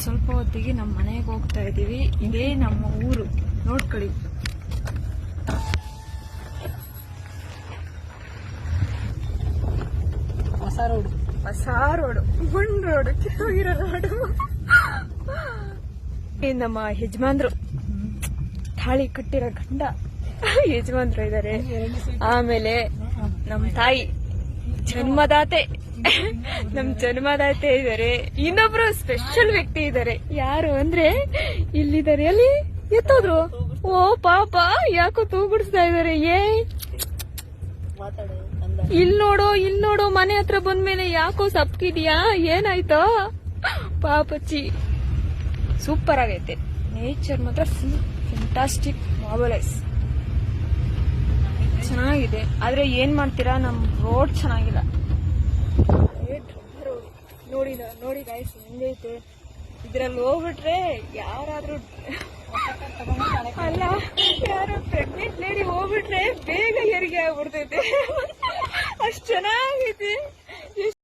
ಸ್ವಲ್ಪ ಹೊತ್ತಿಗೆ ನಮ್ಮ ಮನೆಗೆ ಹೋಗ್ತಾ ಇದೀವಿ. ಇದೇ ನಮ್ಮ ಊರು. ನೋಡ್ಕೊಳ್ಳಿ. ಹೊಸ ರೋಡು. ಹೊಸ ರೋಡು. ಗುಂಡ್ ರೋಡು. ಕಿತ್ತೋಗಿರೋ ರೋಡು. ನಮ್ಮ ಯಜಮಾನ್ರು. ತಾಳಿ ಕಟ್ಟಿರೋ ಗಂಡ. ಯಜಮಾನ್ರು ಇದ್ದಾರೆ ಆಮೇಲೆ ನಮ್ಮ ತಾಯಿ. ಜನ್ಮದಾತೆ. ನಮ್ ಜನ್ಮದಾತೆ ಇದಾರೆ. ಇನ್ನೊಬ್ರು ಸ್ಪೆಷಲ್ ವ್ಯಕ್ತಿ ಇದಾರೆ. ಯಾರು ಅಂದ್ರೆ ಇಲ್ಲಿದ್ದಾರೆ. ಅಲ್ಲಿ ಎತ್ತೋದ್ರು. ಓ, ಪಾಪ. ಯಾಕೋ ತೂಗುಡಿಸ್ತಾ ಇದಾರೆ. ಏ. ಇಲ್ ನೋಡು ಇಲ್ ನೋಡು. ಮನೆ ಹತ್ರ ಬಂದ್ಮೇಲೆ ಯಾಕೋ ಸಪ್ಕಿದ್ಯಾ? ಏನಾಯ್ತೋ? ಪಾಪಚ್ಚಿ. ಸೂಪರ್ ಆಗೈತೆ. ನೇಚರ್ ಮಾತ್ರ ಫುಲ್ ಫ್ಯಾಂಟಾಸ್ಟಿಕ್ ಮಾಬಲೈಸ್ ಚೆನ್ನಾಗಿದೆ. ಆದ್ರೆ ಏನ್ ಮಾಡ್ತೀರಾ? ನಮ್ ರೋಡ್ ಚೆನ್ನಾಗಿಲ್ಲ. ನೋಡಿ ನೋಡಿ ಗಾಯ್ಸ್ ಹೆಂಗೈತೆ? ಇದ್ರಲ್ಲಿ ಹೋಗ್ಬಿಟ್ರೆ ಯಾರಾದ್ರೂ ಅಲ್ಲ, ಯಾರು ಪ್ರೆಗ್ನೆಂಟ್ ಲೇಡಿ ಹೋಗ್ಬಿಟ್ರೆ ಬೇಗ ಹೆರಿಗೆ ಆಗ್ಬಿಡ್ತೈತೆ.